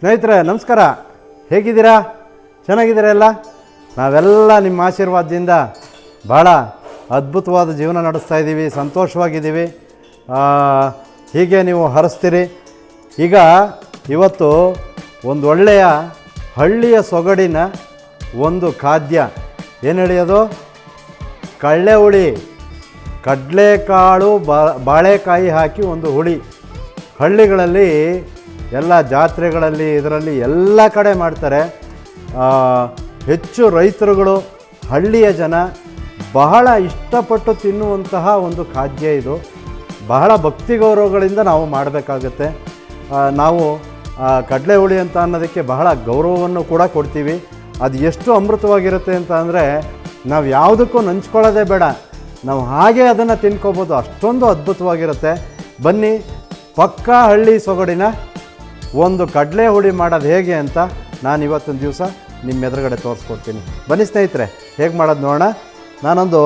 ಸ್ನೇಹಿತರೆ, ನಮಸ್ಕಾರ. ಹೇಗಿದ್ದೀರಾ? ಚೆನ್ನಾಗಿದ್ದೀರಾ ಎಲ್ಲ? ನಾವೆಲ್ಲ ನಿಮ್ಮ ಆಶೀರ್ವಾದದಿಂದ ಭಾಳ ಅದ್ಭುತವಾದ ಜೀವನ ನಡೆಸ್ತಾ ಇದ್ದೀವಿ, ಸಂತೋಷವಾಗಿದ್ದೀವಿ. ಹೀಗೆ ನೀವು ಹರಿಸ್ತೀರಿ. ಈಗ ಇವತ್ತು ಒಂದು ಒಳ್ಳೆಯ ಹಳ್ಳಿಯ ಸೊಗಡಿನ ಒಂದು ಖಾದ್ಯ. ಏನು ಹೇಳಿಯೋದು ಕಳ್ಳೆ ಹುಳಿ ಕಡಲೆಕಾಳು ಬಾಳೆಕಾಯಿ ಹಾಕಿ ಒಂದು ಹುಳಿ. ಹಳ್ಳಿಗಳಲ್ಲಿ ಎಲ್ಲ ಜಾತ್ರೆಗಳಲ್ಲಿ ಇದರಲ್ಲಿ ಎಲ್ಲ ಕಡೆ ಮಾಡ್ತಾರೆ. ಹೆಚ್ಚು ರೈತರುಗಳು, ಹಳ್ಳಿಯ ಜನ ಬಹಳ ಇಷ್ಟಪಟ್ಟು ತಿನ್ನುವಂತಹ ಒಂದು ಖಾದ್ಯ ಇದು. ಬಹಳ ಭಕ್ತಿ ಗೌರವಗಳಿಂದ ನಾವು ಮಾಡಬೇಕಾಗತ್ತೆ. ನಾವು ಕಡಲೆ ಹುಳಿ ಅಂತ ಅನ್ನೋದಕ್ಕೆ ಬಹಳ ಗೌರವವನ್ನು ಕೂಡ ಕೊಡ್ತೀವಿ. ಅದು ಎಷ್ಟು ಅಮೃತವಾಗಿರುತ್ತೆ ಅಂತ ಅಂದರೆ ನಾವು ಯಾವುದಕ್ಕೂ ನಂಚ್ಕೊಳ್ಳೋದೇ ಬೇಡ. ನಾವು ಹಾಗೆ ಅದನ್ನು ತಿನ್ಕೋಬೋದು. ಅಷ್ಟೊಂದು ಅದ್ಭುತವಾಗಿರುತ್ತೆ. ಬನ್ನಿ, ಪಕ್ಕಾ ಹಳ್ಳಿ ಸೊಗಡಿನ ಒಂದು ಕಡಲೆ ಹುಡಿ ಮಾಡೋದು ಹೇಗೆ ಅಂತ ನಾನು ಇವತ್ತಿನ ದಿವಸ ನಿಮ್ಮ ಎದುರುಗಡೆ ತೋರಿಸ್ಕೊಡ್ತೀನಿ. ಬನ್ನಿ ಸ್ನೇಹಿತರೆ, ಹೇಗೆ ಮಾಡೋದು ನೋಡೋಣ. ನಾನೊಂದು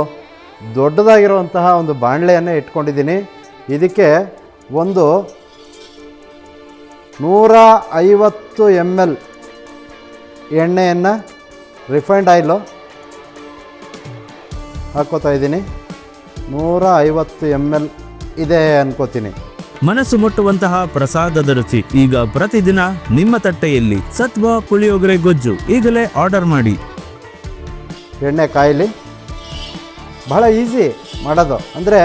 ದೊಡ್ಡದಾಗಿರುವಂತಹ ಒಂದು ಬಾಣಲೆಯನ್ನು ಇಟ್ಕೊಂಡಿದ್ದೀನಿ. ಇದಕ್ಕೆ ಒಂದು ನೂರ ಐವತ್ತು ಎಂ ಎಲ್ ಎಣ್ಣೆಯನ್ನು ರಿಫೈಂಡ್ ಆಯಿಲು ಹಾಕ್ಕೋತಾ ಇದ್ದೀನಿ. ನೂರ ಐವತ್ತು ಎಂ ಎಲ್ ಇದೆ ಅನ್ಕೋತೀನಿ. ಮನಸ್ಸು ಮುಟ್ಟುವಂತಹ ಪ್ರಸಾದದ ರುಚಿ ಈಗ ಪ್ರತಿದಿನ ನಿಮ್ಮ ತಟ್ಟೆಯಲ್ಲಿ ಸತ್ವ, ಪುಳಿಯೋಗರೆ, ಗೊಜ್ಜು ಈಗಲೇ ಆರ್ಡರ್ ಮಾಡಿ. ಎಣ್ಣೆ ಕಾಯಿಲಿ. ಬಹಳ ಈಸಿ ಮಾಡೋದು. ಅಂದರೆ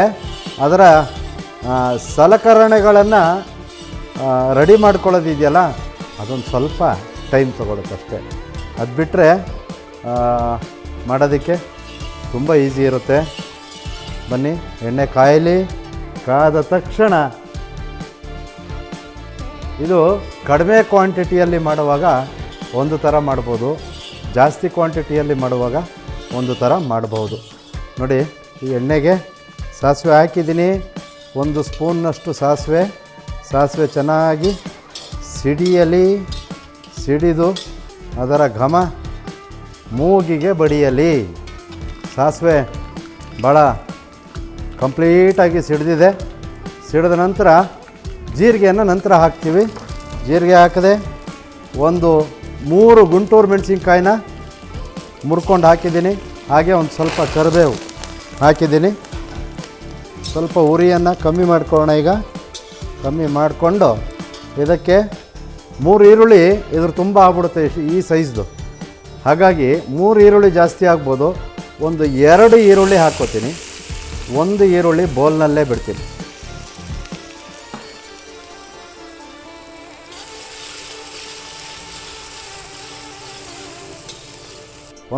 ಅದರ ಸಲಕರಣೆಗಳನ್ನು ರೆಡಿ ಮಾಡ್ಕೊಳ್ಳೋದಿದೆಯಲ್ಲ, ಅದೊಂದು ಸ್ವಲ್ಪ ಟೈಮ್ ತೊಗೊಳುತ್ತೆ ಅಷ್ಟೇ. ಅದು ಬಿಟ್ಟರೆ ಮಾಡೋದಕ್ಕೆ ತುಂಬ ಈಸಿ ಇರುತ್ತೆ. ಬನ್ನಿ, ಎಣ್ಣೆ ಕಾಯಲಿ, ಕಾದ ತಕ್ಷಣ ಇದು ಕಡಿಮೆ ಕ್ವಾಂಟಿಟಿಯಲ್ಲಿ ಮಾಡುವಾಗ ಒಂದು ಥರ ಮಾಡ್ಬೋದು, ಜಾಸ್ತಿ ಕ್ವಾಂಟಿಟಿಯಲ್ಲಿ ಮಾಡುವಾಗ ಒಂದು ಥರ ಮಾಡ್ಬೋದು. ನೋಡಿ, ಈ ಎಣ್ಣೆಗೆ ಸಾಸಿವೆ ಹಾಕಿದ್ದೀನಿ. ಒಂದು ಸ್ಪೂನ್ನಷ್ಟು ಸಾಸಿವೆ. ಸಾಸಿವೆ ಚೆನ್ನಾಗಿ ಸಿಡಿಯಲಿ, ಸಿಡಿದು ಅದರ ಘಮ ಮೂಗಿಗೆ ಬಡಿಯಲಿ. ಸಾಸಿವೆ ಭಾಳ ಕಂಪ್ಲೀಟಾಗಿ ಸಿಡಿದಿದೆ. ಸಿಡಿದ ನಂತರ ಜೀರಿಗೆಯನ್ನು ನಂತರ ಹಾಕ್ತೀವಿ. ಜೀರಿಗೆ ಹಾಕದೆ ಒಂದು ಮೂರು ಗುಂಟೂರು ಮೆಣಸಿನ್ಕಾಯಿನ ಮುರ್ಕೊಂಡು ಹಾಕಿದ್ದೀನಿ. ಹಾಗೆ ಒಂದು ಸ್ವಲ್ಪ ಕರಿಬೇವು ಹಾಕಿದ್ದೀನಿ. ಸ್ವಲ್ಪ ಉರಿಯನ್ನು ಕಮ್ಮಿ ಮಾಡ್ಕೊಳ್ಳೋಣ ಈಗ. ಕಮ್ಮಿ ಮಾಡಿಕೊಂಡು ಇದಕ್ಕೆ ಮೂರು ಈರುಳ್ಳಿ ಇದ್ರ ತುಂಬ ಆಗ್ಬಿಡುತ್ತೆ ಈ ಸೈಜ್ದು. ಹಾಗಾಗಿ ಮೂರು ಈರುಳ್ಳಿ ಜಾಸ್ತಿ ಆಗ್ಬೋದು. ಒಂದು ಎರಡು ಈರುಳ್ಳಿ ಹಾಕ್ಕೋತೀನಿ. ಒಂದು ಈರುಳ್ಳಿ ಬೌಲ್ನಲ್ಲೇ ಬಿಡ್ತೀನಿ.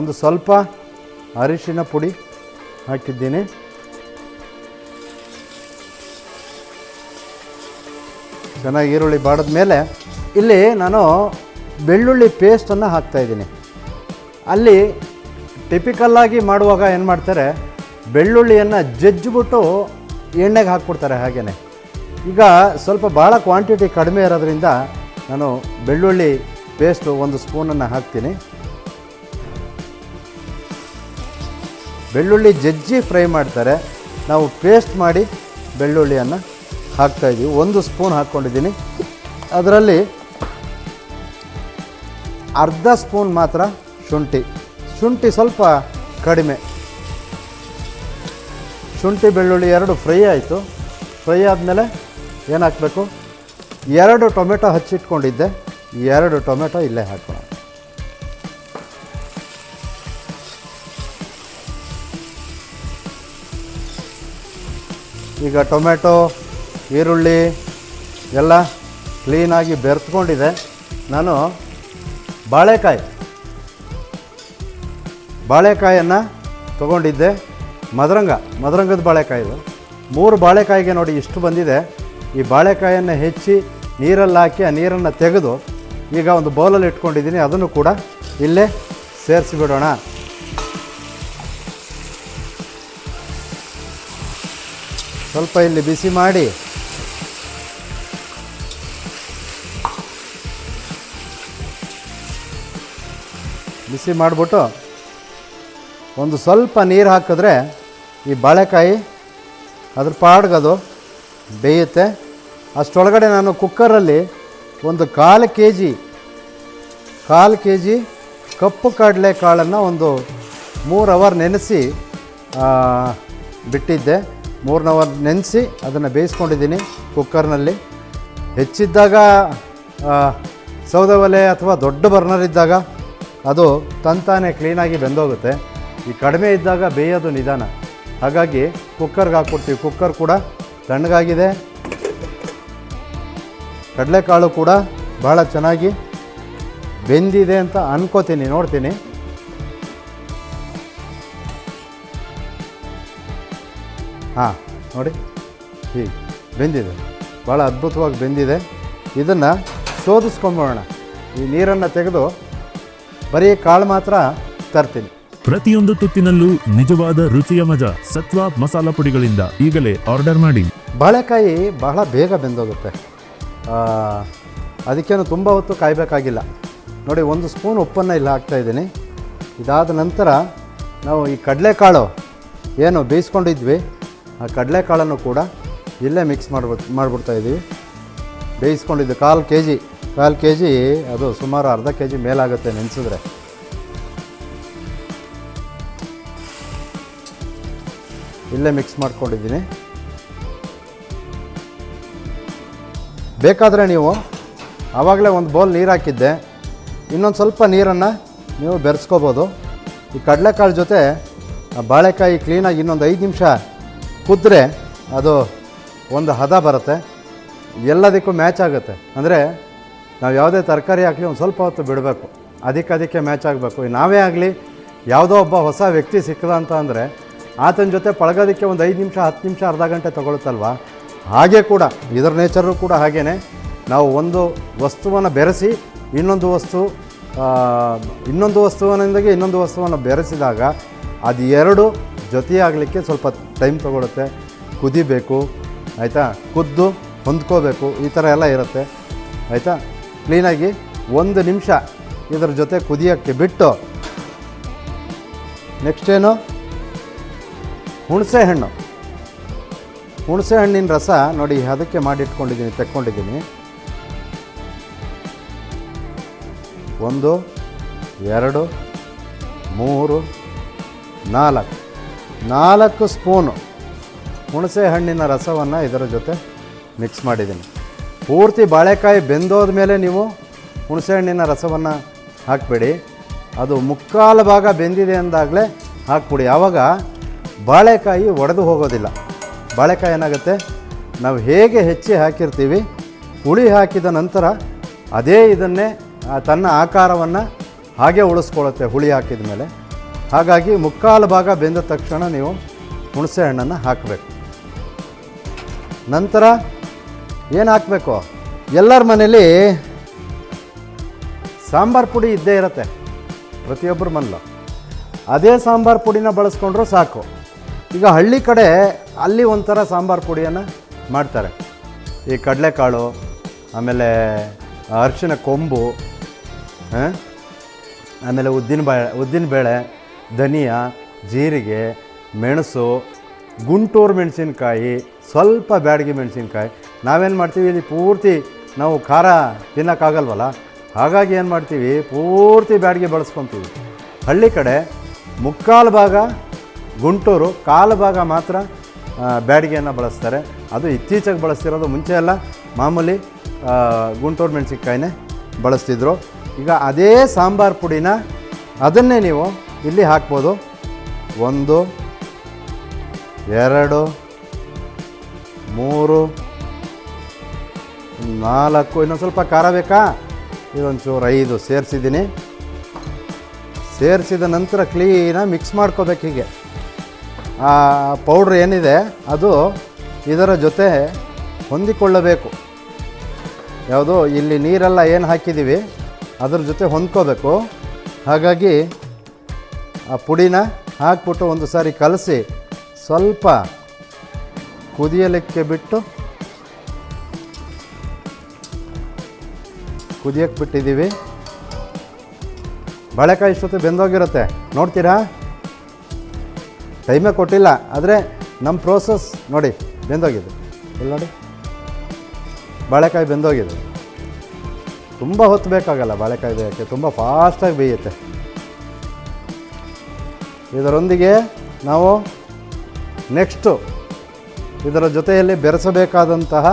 ಒಂದು ಸ್ವಲ್ಪ ಅರಿಶಿನ ಪುಡಿ ಹಾಕಿದ್ದೀನಿ. ಚೆನ್ನಾಗಿ ಈರುಳ್ಳಿ ಬಾಡಿದ ಮೇಲೆ ಇಲ್ಲಿ ನಾನು ಬೆಳ್ಳುಳ್ಳಿ ಪೇಸ್ಟನ್ನು ಹಾಕ್ತಾಯಿದ್ದೀನಿ ಅಲ್ಲಿ ಟಿಪಿಕಲ್ಲಾಗಿ ಮಾಡುವಾಗ ಏನು ಮಾಡ್ತಾರೆ, ಬೆಳ್ಳುಳ್ಳಿಯನ್ನು ಜಜ್ಜಿಬಿಟ್ಟು ಎಣ್ಣೆಗೆ ಹಾಕ್ಬಿಡ್ತಾರೆ ಹಾಗೆಯೇ ಈಗ ಸ್ವಲ್ಪ ಭಾಳ ಕ್ವಾಂಟಿಟಿ ಕಡಿಮೆ ಇರೋದ್ರಿಂದ ನಾನು ಬೆಳ್ಳುಳ್ಳಿ ಪೇಸ್ಟು ಒಂದು ಸ್ಪೂನನ್ನು ಹಾಕ್ತೀನಿ. ಬೆಳ್ಳುಳ್ಳಿ ಜಜ್ಜಿ ಫ್ರೈ ಮಾಡ್ತಾರೆ. ನಾವು ಪೇಸ್ಟ್ ಮಾಡಿ ಬೆಳ್ಳುಳ್ಳಿಯನ್ನು ಹಾಕ್ತಾಯಿದ್ದೀವಿ ಒಂದು ಸ್ಪೂನ್ ಹಾಕ್ಕೊಂಡಿದ್ದೀನಿ. ಅದರಲ್ಲಿ ಅರ್ಧ ಸ್ಪೂನ್ ಮಾತ್ರ ಶುಂಠಿ. ಶುಂಠಿ ಸ್ವಲ್ಪ ಕಡಿಮೆ. ಶುಂಠಿ, ಬೆಳ್ಳುಳ್ಳಿ ಎರಡು ಫ್ರೈ ಆಯಿತು. ಫ್ರೈ ಆದಮೇಲೆ ಏನು ಹಾಕಬೇಕು? ಎರಡು ಟೊಮೆಟೊ ಹಚ್ಚಿಟ್ಕೊಂಡಿದ್ದೆ. ಎರಡು ಟೊಮೆಟೊ ಇಲ್ಲೇ ಹಾಕೋಣ ಈಗ ಟೊಮೆಟೊ ಈರುಳ್ಳಿ ಎಲ್ಲ ಕ್ಲೀನಾಗಿ ಬೆರೆತ್ಕೊಂಡಿದೆ. ನಾನು ಬಾಳೆಕಾಯಿ, ಬಾಳೆಕಾಯನ್ನು ತೊಗೊಂಡಿದ್ದೆ. ಮದರಂಗ, ಮದರಂಗದ ಬಾಳೆಕಾಯಿ ಮೂರು ಬಾಳೆಕಾಯಿಗೆ ನೋಡಿ ಇಷ್ಟು ಬಂದಿದೆ. ಈ ಬಾಳೆಕಾಯನ್ನು ಹೆಚ್ಚಿ ನೀರಲ್ಲಿ ಹಾಕಿ ಆ ನೀರನ್ನು ತೆಗೆದು ಈಗ ಒಂದು ಬೌಲಲ್ಲಿ ಇಟ್ಕೊಂಡಿದ್ದೀನಿ. ಅದನ್ನು ಕೂಡ ಇಲ್ಲೇ ಸೇರಿಸಿಬಿಡೋಣ. ಸ್ವಲ್ಪ ಇಲ್ಲಿ ಬಿಸಿ ಮಾಡಿ. ಬಿಸಿ ಮಾಡಿಬಿಟ್ಟು ಒಂದು ಸ್ವಲ್ಪ ನೀರು ಹಾಕಿದ್ರೆ ಈ ಬಾಳೆಕಾಯಿ ಅದ್ರ ಪಾಡ್ಗದು ಬೇಯುತ್ತೆ. ಅಷ್ಟೊಳಗಡೆ ನಾನು ಕುಕ್ಕರಲ್ಲಿ ಒಂದು ಕಾಲು ಕೆ ಜಿ ಕಾಲು ಕೆ ಜಿ ಕಪ್ಪು ಕಡಲೆಕಾಳನ್ನು ಒಂದು ಮೂರು ಅವರ್ ನೆನೆಸಿ ಬಿಟ್ಟಿದ್ದೆ. ಮೂರು ಅವರ್ ನೆನೆಸಿ ಅದನ್ನು ಬೇಯಿಸ್ಕೊಂಡಿದ್ದೀನಿ ಕುಕ್ಕರ್ನಲ್ಲಿ. ಹೆಚ್ಚಿದ್ದಾಗ ಸೌದೆ ಒಲೆ ಅಥವಾ ದೊಡ್ಡ ಬರ್ನರ್ ಇದ್ದಾಗ ಅದು ತಂತಾನೆ ಕ್ಲೀನಾಗಿ ಬೆಂದೋಗುತ್ತೆ. ಈ ಕಡಿಮೆ ಇದ್ದಾಗ ಬೇಯೋದು ನಿಧಾನ. ಹಾಗಾಗಿ ಕುಕ್ಕರ್ಗೆ ಹಾಕ್ಕೊಡ್ತೀವಿ. ಕುಕ್ಕರ್ ಕೂಡ ತಣ್ಣಗಾಗಿದೆ. ಕಡಲೆಕಾಳು ಕೂಡ ಭಾಳ ಚೆನ್ನಾಗಿ ಬೆಂದಿದೆ ಅಂತ ಅನ್ಕೋತೀನಿ, ನೋಡ್ತೀನಿ. ಹಾಂ ನೋಡಿ. ಹೀಗೆ ಬೆಂದಿದೆ. ಭಾಳ ಅದ್ಭುತವಾಗಿ ಬೆಂದಿದೆ. ಇದನ್ನು ಶೋಧಿಸ್ಕೊಂಬೋಣ ಈ ನೀರನ್ನು ತೆಗೆದು ಬರೀ ಕಾಳು ಮಾತ್ರ ತರ್ತೀನಿ. ಪ್ರತಿಯೊಂದು ತುತ್ತಿನಲ್ಲೂ ನಿಜವಾದ ರುಚಿಯ ಮಜಾ ಸತ್ವ ಮಸಾಲ ಪುಡಿಗಳಿಂದ ಈಗಲೇ ಆರ್ಡರ್ ಮಾಡಿ. ಬಾಳೆಕಾಯಿ ಬಹಳ ಬೇಗ ಬೆಂದೋಗುತ್ತೆ. ಅದಕ್ಕೇನು ತುಂಬ ಹೊತ್ತು ಕಾಯಬೇಕಾಗಿಲ್ಲ. ನೋಡಿ ಒಂದು ಸ್ಪೂನ್ ಉಪ್ಪನ್ನು ಇಲ್ಲಿ ಹಾಕ್ತಾಯಿದ್ದೀನಿ ಇದಾದ ನಂತರ ನಾವು ಈ ಕಡಲೆಕಾಳು ಏನು ಬೇಯಿಸ್ಕೊಂಡಿದ್ವಿ. ಆ ಕಡಲೆಕಾಳನ್ನು ಕೂಡ ಇಲ್ಲೇ ಮಿಕ್ಸ್ ಮಾಡ್ಬಿಟ್ಟು ಮಾಡಿಬಿಡ್ತಾ ಇದ್ದೀವಿ ಬೇಯಿಸ್ಕೊಂಡಿದ್ದು ಕಾಲು ಕೆ ಜಿ ಕಾಲು ಕೆ ಜಿ ಅದು ಸುಮಾರು ಅರ್ಧ ಕೆ ಜಿ ಮೇಲಾಗುತ್ತೆ ನೆನೆಸಿದ್ರೆ. ಇಲ್ಲೇ ಮಿಕ್ಸ್ ಮಾಡ್ಕೊಂಡಿದ್ದೀನಿ. ಬೇಕಾದರೆ ನೀವು ಆವಾಗಲೇ ಒಂದು ಬೌಲ್ ನೀರು ಹಾಕಿದ್ದೆ. ಇನ್ನೊಂದು ಸ್ವಲ್ಪ ನೀರನ್ನು ನೀವು ಬೆರೆಸ್ಕೋಬೋದು. ಈ ಕಡಲೆಕಾಳು ಜೊತೆ ಬಾಳೆಕಾಯಿ ಕ್ಲೀನಾಗಿ ಇನ್ನೊಂದು ಐದು ನಿಮಿಷ ಕುದ್ರೆ ಅದು ಒಂದು ಹದ ಬರುತ್ತೆ. ಎಲ್ಲದಕ್ಕೂ ಮ್ಯಾಚ್ ಆಗುತ್ತೆ. ಅಂದರೆ ನಾವು ಯಾವುದೇ ತರಕಾರಿ ಆಗಲಿ ಒಂದು ಸ್ವಲ್ಪ ಹೊತ್ತು ಬಿಡಬೇಕು. ಅದಕ್ಕೆ ಅದಕ್ಕೆ ಮ್ಯಾಚ್ ಆಗಬೇಕು. ನಾವೇ ಆಗಲಿ ಯಾವುದೋ ಒಬ್ಬ ಹೊಸ ವ್ಯಕ್ತಿ ಸಿಕ್ಕದ ಅಂತ ಅಂದರೆ ಆತನ ಜೊತೆ ಪಳಗೋದಕ್ಕೆ ಒಂದು ಐದು ನಿಮಿಷ, ಹತ್ತು ನಿಮಿಷ, ಅರ್ಧ ಗಂಟೆ ತಗೊಳುತ್ತಲ್ವ? ಹಾಗೆ ಕೂಡ, ಇದರ ನೇಚರು ಕೂಡ ಹಾಗೇ ನಾವು ಒಂದು ವಸ್ತುವನ್ನು ಬೆರೆಸಿ ಇನ್ನೊಂದು ವಸ್ತು ಇನ್ನೊಂದು ವಸ್ತುವಿನಿಂದಾಗಿ ಇನ್ನೊಂದು ವಸ್ತುವನ್ನು ಬೆರೆಸಿದಾಗ ಅದು ಎರಡು ಜೊತೆಯಾಗಲಿಕ್ಕೆ ಸ್ವಲ್ಪ ಟೈಮ್ ತೊಗೊಳುತ್ತೆ. ಕುದಿಬೇಕು, ಆಯಿತಾ? ಕುದ್ದು, ಹೊಂದ್ಕೋಬೇಕು, ಈ ಥರ ಎಲ್ಲ ಇರುತ್ತೆ. ಆಯಿತಾ? ಕ್ಲೀನಾಗಿ ಒಂದು ನಿಮಿಷ ಇದರ ಜೊತೆ ಕುದಿಯೋಕ್ಕೆ ಬಿಟ್ಟು ನೆಕ್ಸ್ಟ್ ಏನು? ಹುಣಸೆ ಹಣ್ಣು. ಹುಣಸೆ ಹಣ್ಣಿನ ರಸ ನೋಡಿ ಅದಕ್ಕೆ ಮಾಡಿಟ್ಕೊಂಡಿದ್ದೀನಿ, ತೆಕ್ಕೊಂಡಿದ್ದೀನಿ. ಒಂದು, ಎರಡು, ಮೂರು, ನಾಲ್ಕು. ನಾಲ್ಕು ಸ್ಪೂನು ಹುಣಸೆ ಹಣ್ಣಿನ ರಸವನ್ನು ಇದರ ಜೊತೆ ಮಿಕ್ಸ್ ಮಾಡಿದ್ದೀನಿ. ಪೂರ್ತಿ ಬಾಳೆಕಾಯಿ ಬೆಂದೋದ ಮೇಲೆ ನೀವು ಹುಣಸೆ ಹಣ್ಣಿನ ರಸವನ್ನು ಹಾಕಬೇಡಿ. ಅದು ಮುಕ್ಕಾಲು ಭಾಗ ಬೆಂದಿದೆ ಅಂದಾಗಲೇ ಹಾಕ್ಬಿಡಿ. ಆವಾಗ ಬಾಳೆಕಾಯಿ ಒಡೆದು ಹೋಗೋದಿಲ್ಲ. ಬಾಳೆಕಾಯಿ ಏನಾಗುತ್ತೆ? ನಾವು ಹೇಗೆ ಹೆಚ್ಚಿ ಹಾಕಿರ್ತೀವಿ, ಹುಳಿ ಹಾಕಿದ ನಂತರ ಅದೇ ಇದನ್ನೇ ತನ್ನ ಆಕಾರವನ್ನು ಹಾಗೆ ಉಳಿಸ್ಕೊಳ್ಳುತ್ತೆ ಹುಳಿ ಹಾಕಿದ ಮೇಲೆ ಹಾಗಾಗಿ ಮುಕ್ಕಾಲು ಭಾಗ ಬೆಂದ ತಕ್ಷಣ ನೀವು ಹುಣಸೆ ಹಣ್ಣನ್ನು ಹಾಕಬೇಕು. ನಂತರ ಏನು ಹಾಕಬೇಕು? ಎಲ್ಲರ ಮನೇಲಿ ಸಾಂಬಾರು ಪುಡಿ ಇದ್ದೇ ಇರುತ್ತೆ, ಪ್ರತಿಯೊಬ್ಬರ ಮನೇಲೂ. ಅದೇ ಸಾಂಬಾರು ಪುಡಿನ ಬಳಸ್ಕೊಂಡ್ರೂ ಸಾಕು. ಈಗ ಹಳ್ಳಿ ಕಡೆ ಅಲ್ಲಿ ಒಂಥರ ಸಾಂಬಾರು ಪುಡಿಯನ್ನು ಮಾಡ್ತಾರೆ. ಈ ಕಡಲೆಕಾಳು, ಆಮೇಲೆ ಅರಿಶಿನ ಕೊಂಬು ಆಮೇಲೆ ಉದ್ದಿನ ಬೇಳೆ ಉದ್ದಿನಬೇಳೆ ಧನಿಯಾ, ಜೀರಿಗೆ, ಮೆಣಸು, ಗುಂಟೂರು ಮೆಣಸಿನಕಾಯಿ, ಸ್ವಲ್ಪ ಬ್ಯಾಡಗಿ ಮೆಣಸಿನ್ಕಾಯಿ. ನಾವೇನು ಮಾಡ್ತೀವಿ? ಇಲ್ಲಿ ಪೂರ್ತಿ ನಾವು ಖಾರ ತಿನ್ನೋಕ್ಕಾಗಲ್ವಲ್ಲ? ಹಾಗಾಗಿ ಏನು ಮಾಡ್ತೀವಿ? ಪೂರ್ತಿ ಬ್ಯಾಡಗಿ ಬಳಸ್ಕೊತೀವಿ. ಹಳ್ಳಿ ಕಡೆ ಮುಕ್ಕಾಲು ಭಾಗ ಗುಂಟೂರು, ಕಾಲು ಭಾಗ ಮಾತ್ರ ಬ್ಯಾಡಿಗೆಯನ್ನು ಬಳಸ್ತಾರೆ. ಅದು ಇತ್ತೀಚೆಗೆ ಬಳಸ್ತಿರೋದು ಮುಂಚೆ ಎಲ್ಲ ಮಾಮೂಲಿ ಗುಂಟೂರು ಮೆಣಸಿನ್ಕಾಯಿನೇ ಬಳಸ್ತಿದ್ರು. ಈಗ ಅದೇ ಸಾಂಬಾರು ಪುಡಿನ ಅದನ್ನೇ ನೀವು ಇಲ್ಲಿ ಹಾಕ್ಬೋದು? ಒಂದು, ಎರಡು, ಮೂರು, ನಾಲ್ಕು, ಇನ್ನೊಂದು ಸ್ವಲ್ಪ ಖಾರ ಬೇಕಾ? ಇದೊಂಚೂರು ಐದು ಸೇರಿಸಿದ್ದೀನಿ. ಸೇರಿಸಿದ ನಂತರ ಕ್ಲೀನಾಗಿ ಮಿಕ್ಸ್ ಮಾಡ್ಕೋಬೇಕು ಹೀಗೆ. ಆ ಪೌಡ್ರ್ ಏನಿದೆ, ಅದು ಇದರ ಜೊತೆ ಹೊಂದಿಕೊಳ್ಳಬೇಕು. ಯಾವುದು? ಇಲ್ಲಿ ನೀರೆಲ್ಲ ಏನು ಹಾಕಿದ್ದೀವಿ ಅದ್ರ ಜೊತೆ ಹೊಂದ್ಕೋಬೇಕು. ಹಾಗಾಗಿ ಆ ಪುಡಿನ ಹಾಕ್ಬಿಟ್ಟು ಒಂದು ಸಾರಿ ಕಲಸಿ ಸ್ವಲ್ಪ ಕುದಿಯಲಿಕ್ಕೆ ಬಿಟ್ಟು ಕುದಿಯಕ್ಕೆ ಬಿಟ್ಟಿದ್ದೀವಿ. ಬಾಳೆಕಾಯಿ ಇಷ್ಟೊತ್ತು ಬೆಂದೋಗಿರುತ್ತೆ. ನೋಡ್ತೀರಾ? ಟೈಮೇ ಕೊಟ್ಟಿಲ್ಲ, ಆದರೆ ನಮ್ಮ ಪ್ರೋಸೆಸ್ ನೋಡಿ, ಬೆಂದೋಗಿದೆ. ಇಲ್ಲಿ ನೋಡಿ. ಬಾಳೆಕಾಯಿ ಬೆಂದೋಗಿದೆ. ತುಂಬ ಹೊತ್ತು ಬೇಕಾಗಲ್ಲ ಬಾಳೆಕಾಯಿ ಬೇಯೋಕ್ಕೆ, ತುಂಬ ಫಾಸ್ಟಾಗಿ ಬೇಯುತ್ತೆ. ಇದರೊಂದಿಗೆ ನಾವು ನೆಕ್ಸ್ಟು ಇದರ ಜೊತೆಯಲ್ಲಿ ಬೆರೆಸಬೇಕಾದಂತಹ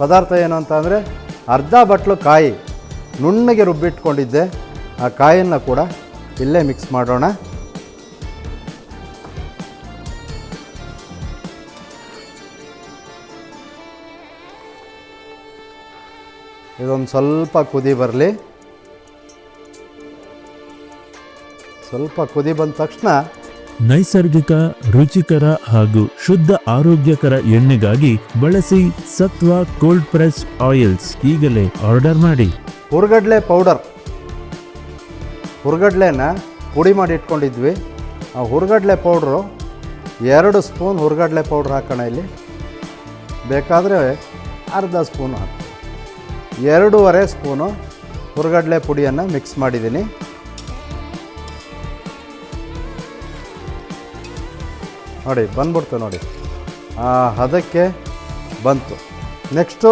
ಪದಾರ್ಥ ಏನು ಅಂತ ಅಂದರೆ ಅರ್ಧ ಬಟ್ಲು ಕಾಯಿ ನುಣ್ಣಗೆ ರುಬ್ಬಿಟ್ಕೊಂಡಿದ್ದೆ. ಆ ಕಾಯನ್ನು ಕೂಡ ಇಲ್ಲೇ ಮಿಕ್ಸ್ ಮಾಡೋಣ. ಇದೊಂದು ಸ್ವಲ್ಪ ಕುದಿ ಬರಲಿ. ಸ್ವಲ್ಪ ಕುದಿ ಬಂದ ತಕ್ಷಣ ನೈಸರ್ಗಿಕ ರುಚಿಕರ ಹಾಗೂ ಶುದ್ಧ ಆರೋಗ್ಯಕರ ಎಣ್ಣೆಗಾಗಿ ಬಳಸಿ ಸತ್ವ ಕೋಲ್ಡ್ ಪ್ರೆಸ್ ಆಯಿಲ್ಸ್ ಈಗಲೇ ಆರ್ಡರ್ ಮಾಡಿ. ಹುರ್ಗಡ್ಲೆ ಪೌಡರ್ ಹುರ್ಗಡ್ಲೆನ ಪುಡಿ ಮಾಡಿ ಇಟ್ಕೊಂಡಿದ್ವಿ. ಆ ಹುರ್ಗಡ್ಲೆ ಪೌಡ್ರು ಎರಡು ಸ್ಪೂನ್ ಹುರ್ಗಡ್ಲೆ ಪೌಡ್ರ್ ಹಾಕೋಣ ಇಲ್ಲಿ. ಬೇಕಾದರೆ ಅರ್ಧ ಸ್ಪೂನು ಹಾಕಿ. ಎರಡೂವರೆ ಸ್ಪೂನು ಹುರ್ಗಡ್ಲೆ ಪುಡಿಯನ್ನು ಮಿಕ್ಸ್ ಮಾಡಿದ್ದೀನಿ. ನೋಡಿ, ಬಂದ್ಬಿಡ್ತು ನೋಡಿ. ಅದಕ್ಕೆ ಬಂತು. ನೆಕ್ಸ್ಟು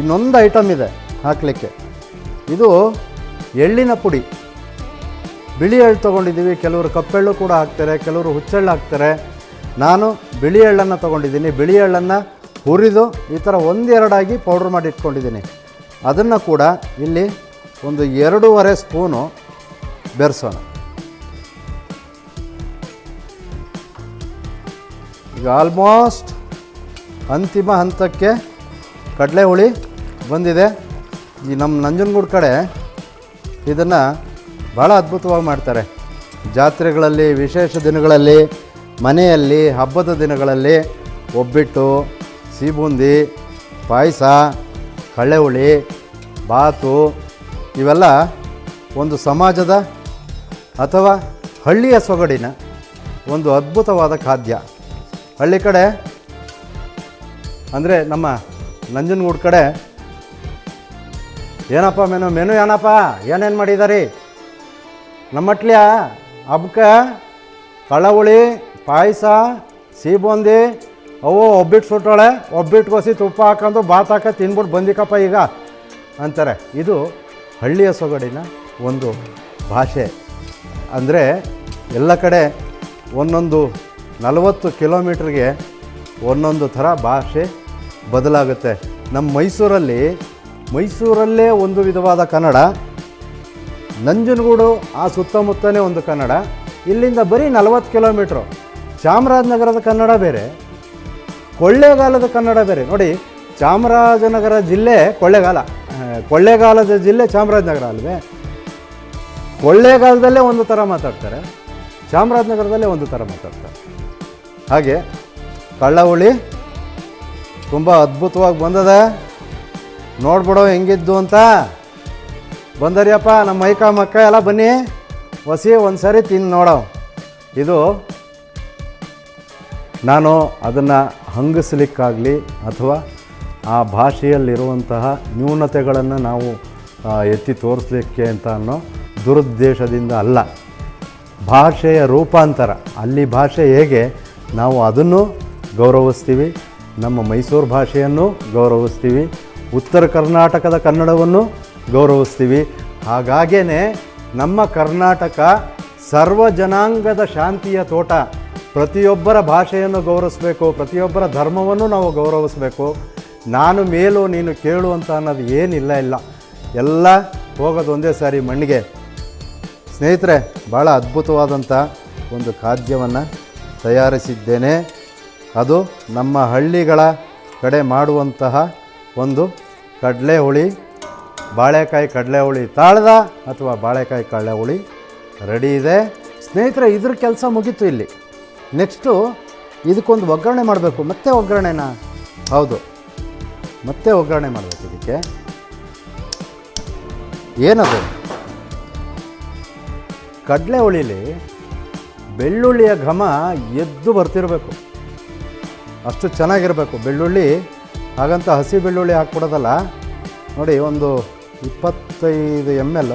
ಇನ್ನೊಂದು ಐಟಮ್ ಇದೆ ಹಾಕಲಿಕ್ಕೆ. ಇದು ಎಳ್ಳಿನ ಪುಡಿ. ಬಿಳಿ ಎಳ್ಳು ತೊಗೊಂಡಿದ್ದೀವಿ. ಕೆಲವರು ಕಪ್ಪೆಳ್ಳು ಕೂಡ ಹಾಕ್ತಾರೆ, ಕೆಲವರು ಹುಚ್ಚೆಳ್ಳು ಹಾಕ್ತಾರೆ. ನಾನು ಬಿಳಿ ಎಳ್ಳನ್ನು ತೊಗೊಂಡಿದ್ದೀನಿ. ಬಿಳಿ ಎಳ್ಳನ್ನು ಹುರಿದು ಈ ಥರ ಒಂದೆರಡಾಗಿ ಪೌಡ್ರ್ ಮಾಡಿ ಇಟ್ಕೊಂಡಿದ್ದೀನಿ. ಅದನ್ನು ಕೂಡ ಇಲ್ಲಿ ಒಂದು ಎರಡೂವರೆ ಸ್ಪೂನು ಬೆರೆಸೋಣ. ಈಗ ಆಲ್ಮೋಸ್ಟ್ ಅಂತಿಮ ಹಂತಕ್ಕೆ ಕಡಲೆ ಹುಳಿ ಬಂದಿದೆ. ಈ ನಮ್ಮ ನಂಜನಗೂಡು ಕಡೆ ಇದನ್ನು ಭಾಳ ಅದ್ಭುತವಾಗಿ ಮಾಡ್ತಾರೆ. ಜಾತ್ರೆಗಳಲ್ಲಿ, ವಿಶೇಷ ದಿನಗಳಲ್ಲಿ, ಮನೆಯಲ್ಲಿ, ಹಬ್ಬದ ದಿನಗಳಲ್ಲಿ ಒಬ್ಬಿಟ್ಟು, ಸೀಬುಂದಿ, ಪಾಯಸ ಕಳ್ಳೆ ಹುಳಿ, ಬಾತು ಇವೆಲ್ಲ ಒಂದು ಸಮಾಜದ ಅಥವಾ ಹಳ್ಳಿಯ ಸೊಗಡಿನ ಒಂದು ಅದ್ಭುತವಾದ ಖಾದ್ಯ. ಹಳ್ಳಿ ಕಡೆ ಅಂದರೆ ನಮ್ಮ ನಂಜನಗೂಡು ಕಡೆ ಏನಪ್ಪ ಮೆನು? ಮೆನು ಏನಪ್ಪ ಏನೇನು ಮಾಡಿದಾರಿ? ನಮ್ಮಟ್ಲಿಯ ಹಬ್ಬಕ್ಕೆ ಕಳವಳಿ ಪಾಯಸ, ಸೀಬೊಂದಿ, ಅವು ಒಬ್ಬಿಟ್ಟು ಸುಟ್ಟೋಳೆ ಒಬ್ಬಿಟ್ಗೋಸಿ ತುಪ್ಪ ಹಾಕೊಂಡು ಬಾತ್ ಹಾಕ ತಿನ್ಬಿಟ್ಟು ಬಂದಿಕಪ್ಪ ಈಗ ಅಂತಾರೆ. ಇದು ಹಳ್ಳಿಯ ಸೊಗಡಿನ ಒಂದು ಭಾಷೆ. ಅಂದರೆ ಎಲ್ಲ ಕಡೆ ಒಂದೊಂದು ನಲವತ್ತು ಕಿಲೋಮೀಟ್ರಿಗೆ ಒಂದೊಂದು ಥರ ಭಾಷೆ ಬದಲಾಗುತ್ತೆ. ನಮ್ಮ ಮೈಸೂರಲ್ಲಿ, ಮೈಸೂರಲ್ಲೇ ಒಂದು ವಿಧವಾದ ಕನ್ನಡ, ನಂಜನಗೂಡು ಆ ಸುತ್ತಮುತ್ತನೇ ಒಂದು ಕನ್ನಡ, ಇಲ್ಲಿಂದ ಬರೀ ನಲವತ್ತು ಕಿಲೋಮೀಟ್ರು. ಚಾಮರಾಜನಗರದ ಕನ್ನಡ ಬೇರೆ, ಕೊಳ್ಳೇಗಾಲದ ಕನ್ನಡ ಬೇರೆ. ನೋಡಿ, ಚಾಮರಾಜನಗರ ಜಿಲ್ಲೆ ಕೊಳ್ಳೇಗಾಲ, ಕೊಳ್ಳೇಗಾಲದ ಜಿಲ್ಲೆ ಚಾಮರಾಜನಗರ ಅಲ್ವೇ? ಕೊಳ್ಳೇಗಾಲದಲ್ಲೇ ಒಂದು ಥರ ಮಾತಾಡ್ತಾರೆ, ಚಾಮರಾಜನಗರದಲ್ಲೇ ಒಂದು ಥರ ಮಾತಾಡ್ತಾರೆ. ಹಾಗೆ ಕಳ್ಳ ಹುಳಿ ತುಂಬ ಅದ್ಭುತವಾಗಿ ಬಂದದ. ನೋಡ್ಬಿಡೋ ಹೆಂಗಿದ್ದು ಅಂತ. ಬಂದರಿಯಪ್ಪ, ನಮ್ಮ ಮೈಕ ಮಕ್ಕ ಎಲ್ಲ ಬನ್ನಿ. ಹೊಸಿ ಒಂದು ಸರಿ ತಿಂದು ನೋಡೋ. ಇದು ನಾನು ಅದನ್ನು ಹಂಗಿಸ್ಲಿಕ್ಕಾಗಲಿ ಅಥವಾ ಆ ಭಾಷೆಯಲ್ಲಿರುವಂತಹ ನ್ಯೂನತೆಗಳನ್ನು ನಾವು ಎತ್ತಿ ತೋರಿಸ್ಲಿಕ್ಕೆ ಅಂತ ಅನ್ನೋ ದುರುದ್ದೇಶದಿಂದ ಅಲ್ಲ. ಭಾಷೆಯ ರೂಪಾಂತರ, ಅಲ್ಲಿ ಭಾಷೆ ಹೇಗೆ ನಾವು ಅದನ್ನು ಗೌರವಿಸ್ತೀವಿ. ನಮ್ಮ ಮೈಸೂರು ಭಾಷೆಯನ್ನು ಗೌರವಿಸ್ತೀವಿ. ಉತ್ತರ ಕರ್ನಾಟಕದ ಕನ್ನಡವನ್ನು ಗೌರವಿಸ್ತೀವಿ. ಹಾಗಾಗೇ ನಮ್ಮ ಕರ್ನಾಟಕ ಸರ್ವ ಜನಾಂಗದ ಶಾಂತಿಯ ತೋಟ. ಪ್ರತಿಯೊಬ್ಬರ ಭಾಷೆಯನ್ನು ಗೌರವಿಸಬೇಕು, ಪ್ರತಿಯೊಬ್ಬರ ಧರ್ಮವನ್ನು ನಾವು ಗೌರವಿಸಬೇಕು. ನಾನು ಮೇಲು ನೀನು ಕೇಳು ಅಂತ ಅನ್ನೋದು ಏನಿಲ್ಲ, ಇಲ್ಲ. ಎಲ್ಲ ಹೋಗೋದು ಒಂದೇ ಸಾರಿ ಮಣ್ಣಿಗೆ. ಸ್ನೇಹಿತರೆ ಭಾಳ ಅದ್ಭುತವಾದಂಥ ಒಂದು ಖಾದ್ಯವನ್ನು ತಯಾರಿಸಿದ್ದೇನೆ. ಅದು ನಮ್ಮ ಹಳ್ಳಿಗಳ ಕಡೆ ಮಾಡುವಂತಹ ಒಂದು ಕಡಲೆ ಹುಳಿ ಬಾಳೆಕಾಯಿ ಕಡಲೆ ಹುಳಿ ತಾಳ್ದ ಅಥವಾ ಬಾಳೆಕಾಯಿ ಕಡಲೆ ಹುಳಿ ರೆಡಿ ಇದೆ. ಸ್ನೇಹಿತರೆ, ಇದ್ರ ಕೆಲಸ ಮುಗೀತು ಇಲ್ಲಿ. ನೆಕ್ಸ್ಟು ಇದಕ್ಕೊಂದು ಒಗ್ಗರಣೆ ಮಾಡಬೇಕು. ಮತ್ತೆ ಒಗ್ಗರಣೆನಾ? ಹೌದು. ಮತ್ತೆ ಒಗ್ಗರಣೆ ಮಾಡಬೇಕು ಇದಕ್ಕೆ. ಏನದು? ಕಡಲೆ ಹುಳಿಲಿ ಬೆಳ್ಳುಳ್ಳಿಯ ಘಮ ಎದ್ದು ಬರ್ತಿರಬೇಕು. ಅಷ್ಟು ಚೆನ್ನಾಗಿರಬೇಕು. ಬೆಳ್ಳುಳ್ಳಿ ಹಾಗಂತ ಹಸಿ ಬೆಳ್ಳುಳ್ಳಿ ಹಾಕ್ಕೊಡೋದಲ್ಲ ನೋಡಿ ಒಂದು ಇಪ್ಪತ್ತೈದು ಎಂ ಎಲ್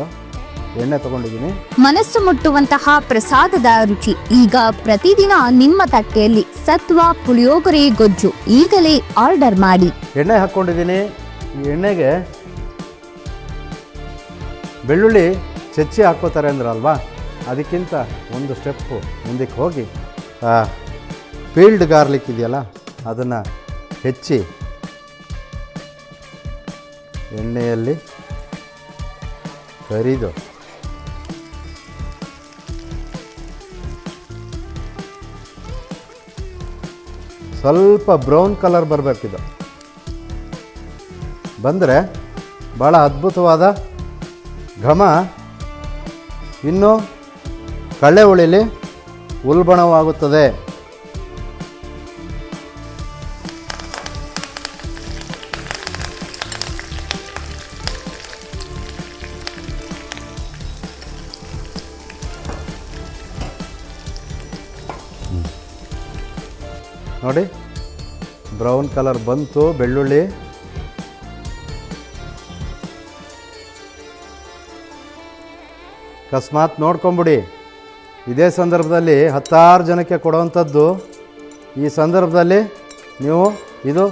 ಎಣ್ಣೆ ತಗೊಂಡಿದ್ದೀನಿ. ಮನಸ್ಸು ಮುಟ್ಟುವಂತಹ ಪ್ರಸಾದದ ರುಚಿ. ಈಗ ಪ್ರತಿದಿನ ನಿಮ್ಮ ತಟ್ಟೆಯಲ್ಲಿ ಸತ್ವ ಪುಳಿಯೋಗರೆ ಗೊಜ್ಜು ಈಗಲೇ ಆರ್ಡರ್ ಮಾಡಿ. ಎಣ್ಣೆ ಹಾಕ್ಕೊಂಡಿದ್ದೀನಿ. ಈ ಎಣ್ಣೆಗೆ ಬೆಳ್ಳುಳ್ಳಿ ಚಚ್ಚಿ ಹಾಕೋತಾರೆ ಅಂದ್ರಲ್ವಾ? ಅದಕ್ಕಿಂತ ಒಂದು ಸ್ಟೆಪ್ಪು ಮುಂದಕ್ಕೆ ಹೋಗಿ ಫೀಲ್ಡ್ ಗಾರ್ಲಿಕ್ ಇದೆಯಲ್ಲ, ಅದನ್ನು ಹೆಚ್ಚಿ ಎಣ್ಣೆಯಲ್ಲಿ ಕರಿದು, ಸ್ವಲ್ಪ ಬ್ರೌನ್ ಕಲರ್ ಬರಬೇಕಿದು ಬಂದರೆ ಭಾಳ ಅದ್ಭುತವಾದ ಘಮ, ಇನ್ನು ಕಳ್ಳೆ ಹುಳಿಲಿ ಉಲ್ಬಣವಾಗುತ್ತದೆ ನೋಡಿ ಬ್ರೌನ್ ಕಲರ್ ಬಂತು ಬೆಳ್ಳುಳ್ಳಿ. ಅಕಸ್ಮಾತ್ ನೋಡ್ಕೊಂಬಿಡಿ. ಇದೇ ಸಂದರ್ಭದಲ್ಲಿ ಹತ್ತಾರು ಜನಕ್ಕೆ ಕೊಡುವಂಥದ್ದು, ಈ ಸಂದರ್ಭದಲ್ಲಿ ನೀವು ಇದು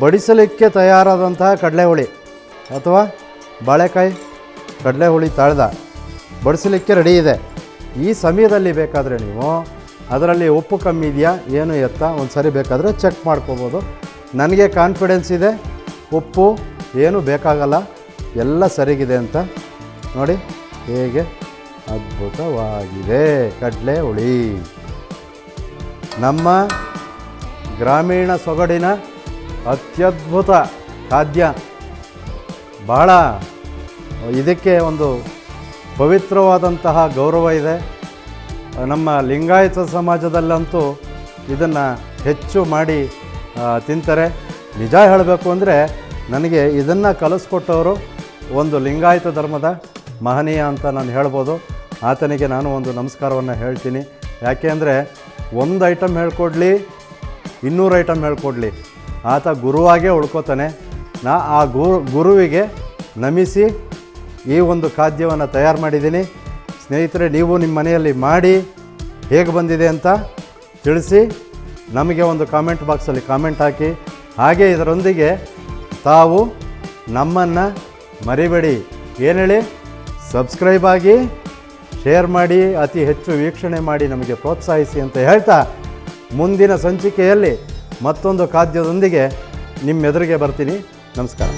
ಬಡಿಸಲಿಕ್ಕೆ ತಯಾರಾದಂತಹ ಕಡಲೆ ಹುಳಿ ಅಥವಾ ಬಾಳೆಕಾಯಿ ಕಡಲೆ ಹುಳಿ ತಾಳ್ದ ಬಡಿಸಲಿಕ್ಕೆ ರೆಡಿ ಇದೆ. ಈ ಸಮಯದಲ್ಲಿ ಬೇಕಾದರೆ ನೀವು ಅದರಲ್ಲಿ ಉಪ್ಪು ಕಮ್ಮಿ ಇದೆಯಾ, ಏನು ಎತ್ತ ಒಂದು ಸರಿ ಬೇಕಾದರೆ ಚೆಕ್ ಮಾಡ್ಕೋಬೋದು. ನನಗೆ ಕಾನ್ಫಿಡೆನ್ಸ್ ಇದೆ, ಉಪ್ಪು ಏನು ಬೇಕಾಗಲ್ಲ, ಎಲ್ಲ ಸರಿಗಿದೆ ಅಂತ ನೋಡಿ ಹೇಗೆ ಅದ್ಭುತವಾಗಿದೆ. ಕಡಲೆ ಹುಳಿ ನಮ್ಮ ಗ್ರಾಮೀಣ ಸೊಗಡಿನ ಅತ್ಯದ್ಭುತ ಖಾದ್ಯ. ಬಹಳ ಇದಕ್ಕೆ ಒಂದು ಪವಿತ್ರವಾದಂತಹ ಗೌರವ ಇದೆ. ನಮ್ಮ ಲಿಂಗಾಯತ ಸಮಾಜದಲ್ಲಂತೂ ಇದನ್ನು ಹೆಚ್ಚು ಮಾಡಿ ತಿಂತಾರೆ. ನಿಜ ಹೇಳಬೇಕು ಅಂದರೆ ನನಗೆ ಇದನ್ನು ಕಲಿಸ್ಕೊಟ್ಟವರು ಒಂದು ಲಿಂಗಾಯತ ಧರ್ಮದ ಮಹನೀಯ ಅಂತ ನಾನು ಹೇಳ್ಬೋದು. ಆತನಿಗೆ ನಾನು ಒಂದು ನಮಸ್ಕಾರವನ್ನು ಹೇಳ್ತೀನಿ. ಯಾಕೆ ಅಂದರೆ ಒಂದು ಐಟಮ್ ಹೇಳ್ಕೊಡ್ಲಿ, ಇನ್ನೂರು ಐಟಮ್ ಹೇಳ್ಕೊಡ್ಲಿ. ಆತ ಗುರುವಾಗೇ ಉಳ್ಕೋತಾನೆ. ನಾ ಆ ಗುರು ಗುರುವಿಗೆ ನಮಿಸಿ ಈ ಒಂದು ಖಾದ್ಯವನ್ನು ತಯಾರು ಮಾಡಿದ್ದೀನಿ. ಸ್ನೇಹಿತರೆ, ನೀವು ನಿಮ್ಮ ಮನೆಯಲ್ಲಿ ಮಾಡಿ, ಹೇಗೆ ಬಂದಿದೆ ಅಂತ ತಿಳಿಸಿ, ನಮಗೆ ಒಂದು ಕಾಮೆಂಟ್ ಬಾಕ್ಸಲ್ಲಿ ಕಾಮೆಂಟ್ ಹಾಕಿ. ಹಾಗೆ ಇದರೊಂದಿಗೆ ತಾವು ನಮ್ಮನ್ನು ಮರಿಬೇಡಿ. ಏನು ಹೇಳಿ? ಸಬ್ಸ್ಕ್ರೈಬ್ ಆಗಿ, ಶೇರ್ ಮಾಡಿ, ಅತಿ ಹೆಚ್ಚು ವೀಕ್ಷಣೆ ಮಾಡಿ ನಮಗೆ ಪ್ರೋತ್ಸಾಹಿಸಿ ಅಂತ ಹೇಳ್ತಾ ಮುಂದಿನ ಸಂಚಿಕೆಯಲ್ಲಿ ಮತ್ತೊಂದು ಖಾದ್ಯದೊಂದಿಗೆ ನಿಮ್ಮೆದುರಿಗೆ ಬರ್ತೀನಿ. ನಮಸ್ಕಾರ.